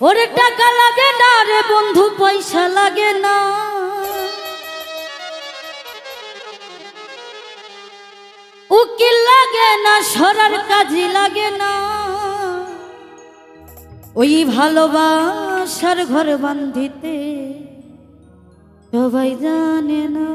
ওরে টাকা লাগে না রে বন্ধু, পয়সা লাগে না। উকিল লাগে না, সরার কাজই লাগে না। ওই ভালোবাসার ঘর বান্ধিতে সবাই জানে না।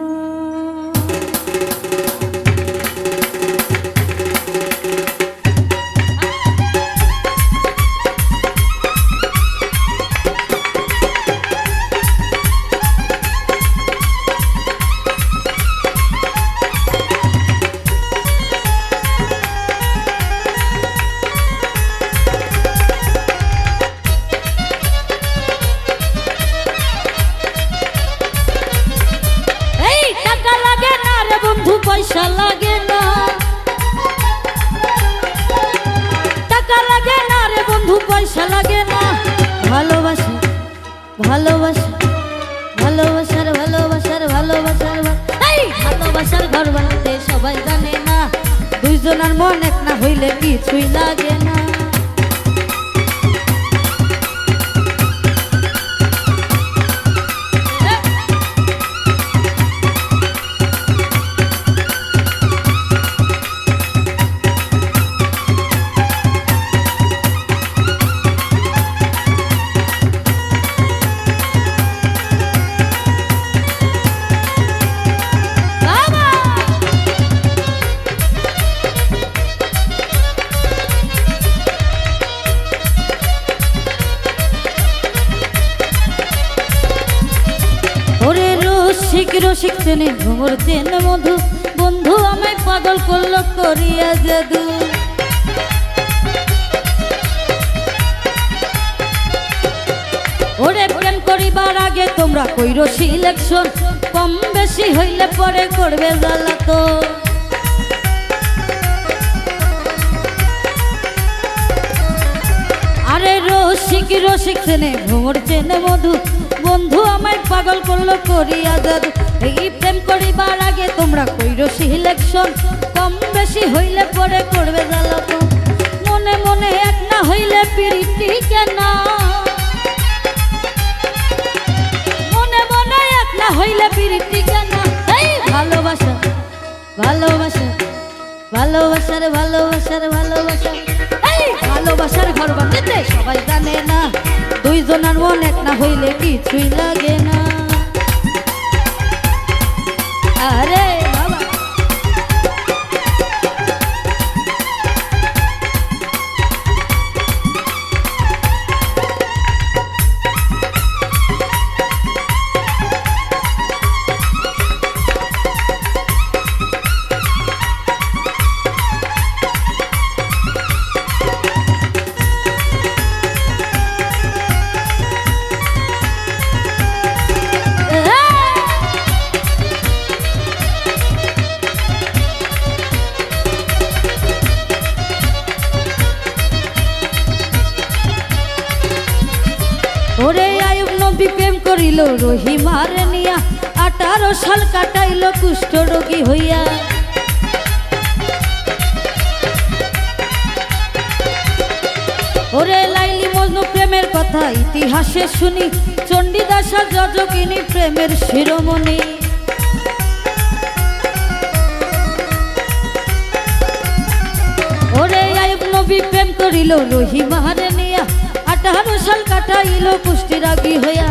পয়সা লাগে না। টাকা লাগে না রে বন্ধু, পয়সা লাগে না। ভালোবাসা ভালোবাসা, ভালোবাসার ভালোবাসার ভালোবাসার ভালোবাসার ঘর বানাতে সবাই জানে না। দুইজনের মন এক না হইলে কিছুই লাগে না। রসিক ঘুমর চেনে মধু। বন্ধু আমায় পাগল করল, করিয়া জাদু। ওরে প্রেম করিবার আগে তোমরা কইর সিলেকশন। কম বেশি হইলে পরে করবে জ্বালাতো রসিক রসিক চেনে ভ্রমর চেনে মধু। বন্ধু আমায় পাগল করল করিয়া জাদু। এই প্রেম করিবার আগে তোমরা কইরো সিলেকশন কম বেশি হইলে পরে করবে জ্বালাতো মনে মনে এক না হইলে পিরিতি কেনা। মনে মনে এক না হইলে পিরিতি কেন। এই ভালোবাসা ভালোবাসা, ভালোবাসার ভালোবাসার, ভালোবাসা। ভালোবাসার ঘর বানাতে সবাই জানে না। দুইজনের অনেক না হইলে কিছুই লাগে না। করিল রহিমার নিয়া আঠারো সাল কাটাইল কুষ্ঠ রোগী হইয়া। ওরে লাইলি মজনু, প্রেমের কথা ইতিহাসে শুনি, চণ্ডীদাসা যজকিনী প্রেমের শিরোমণি। ওরে আয়ুব নবী, প্রেম করিল রহিমারে সাল কাটাইল কুষ্টিরাগী হইয়া।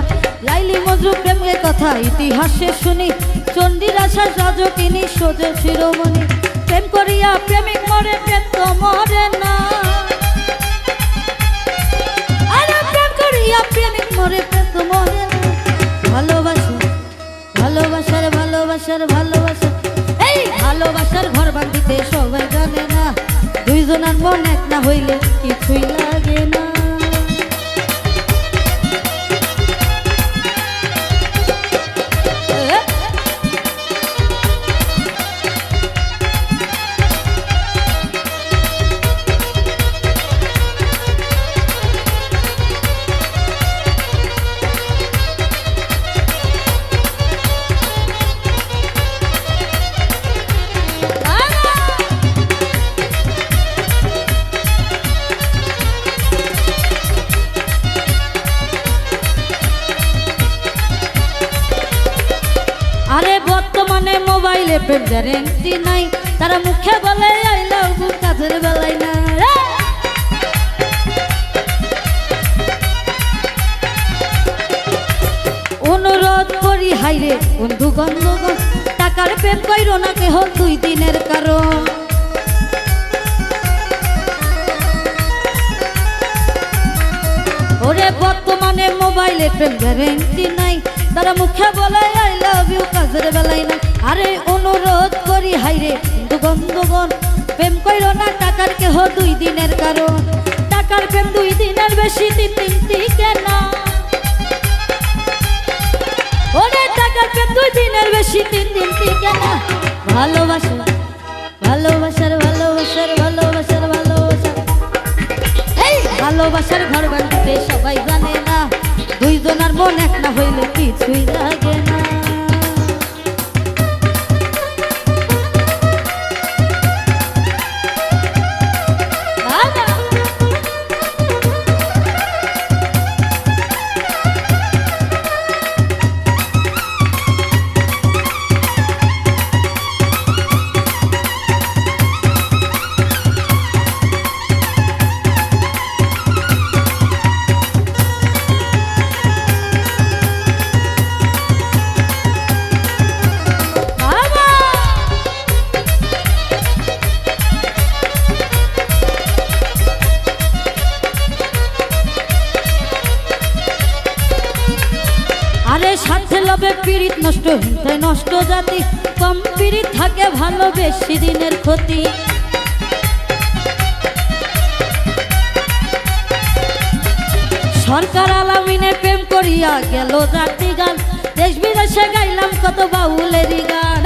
লাইলি মজরু প্রেমের কথা ইতিহাসে শুনি। চণ্ডীর আশা রাজকিনী সোজ শিরোমণি। প্রেম করিয়া প্রেমিক মরে, প্রেম তো মরে না। আরে প্রেম করিয়া প্রেমিক মরে, প্রেম তো মরে না। ভালোবাসা, ভালোবাসার ভালোবাসার, ভালোবাসা। এই ভালোবাসার ঘর বান্ধিতে সবাই জানে না। দুইজনের মন এক না হইলে কিছুই লাগে না। প্রেম গ্যারেন্টি নাই। তারা মুখে বলে, আই কাজের বেলায় না। অনুরোধ করি হাইরে বন্ধু গন্ধগণ, টাকার প্রেম কইর না কেহ দুই দিনের কারণ। ওরে বর্তমানে মোবাইলে প্রেম গ্যারেন্টি নাই। তারা মুখে বলে আই লাভ ইউ কাজের বেলায় না। আরে, অনুরোধ করি হাইরে বন্ধু গন্ধগণ প্রেম কইর না টাকার কেহ দুই দিনের কারণ। টাকার প্রেম দুই দিনের বেশি তিন তিনটি কেন? ওরে, টাকার প্রেম দুই দিনের বেশি তিন দিন টিকে না ভালোবাসা, ভালোবাসার ভালোবাসার ভালোবাসার ভালোবাসার। এই, ভালোবাসার ঘর বাঁধতে সবাই জানে না। দুইজনের মন এক না হইলে কিছুই লাগে হিংসায় নষ্ট জাতি কম পীড়িত থাকে ভালো বেশি দিনের ক্ষতি। সরকার আলামিনে প্রেম করিয়া গেল জাতি গান, দেশ বিদেশে গাইলাম কত বাউলেরই গান।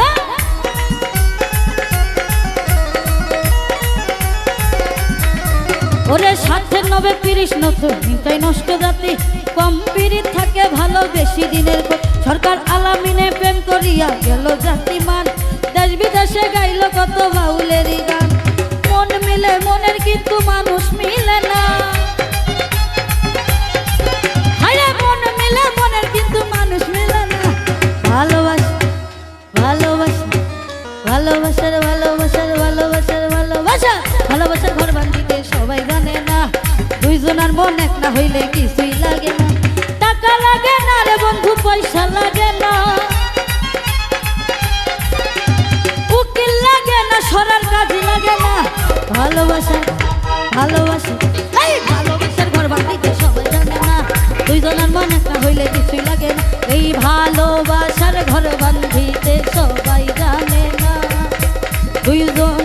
ওরে স্বার্থের নবে তিরিশ নতুন হিংসায় নষ্ট জাতি কম পিড়ি থাকে ভালো বেশি দিনের। সরকার আলামিনে প্রেম করিয়া গেল জাতিমান। দেশ বিদেশে গাইল কত বাউলেরই গান। মন মিলে মনের কিন্তু মানুষ মিলে না। মন এক না হইলে কিছুই লাগে না। টাকা লাগে না রে বন্ধু, পয়সা লাগে না। উকিল লাগে না, সরার কাজে লাগে না। ভালোবাসা ভালোবাসা। এই ভালোবাসার ঘর বান্ধিতে সবাই জানে না। দুইজনের মন এক হইলে কিছুই লাগে না। এই ভালোবাসার ঘর বান্ধিতে সবাই জানে না। দুইজনের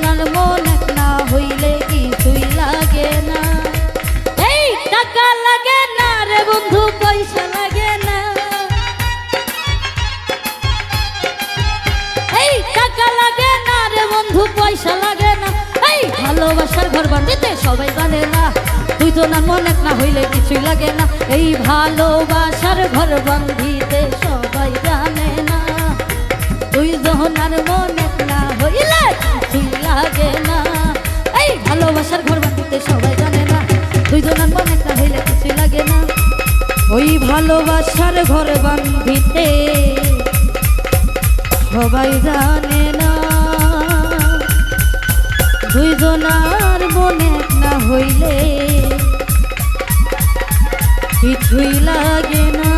লাগে না রে বন্ধু, পয়সা লাগে না। এই, ভালোবাসার ঘর বান্ধিতে সবাই জানে না। দুইজনের মন এক না হইলে কিছুই লাগে না। এই ভালোবাসার ঘর বান্ধিতে সবাই জানে না। দুইজনের মন এক না হইলে কিছুই লাগে না। এই, ভালোবাসার ঘর বান্ধিতে সবাই জানে না। দুইজনের মন এক না হইলে কিছুই লাগে না। ওই ভালোবাসার ঘর বান্ধিতে সবাই জানে না। দুইজনার মনে না হইলে কিছুই লাগে না।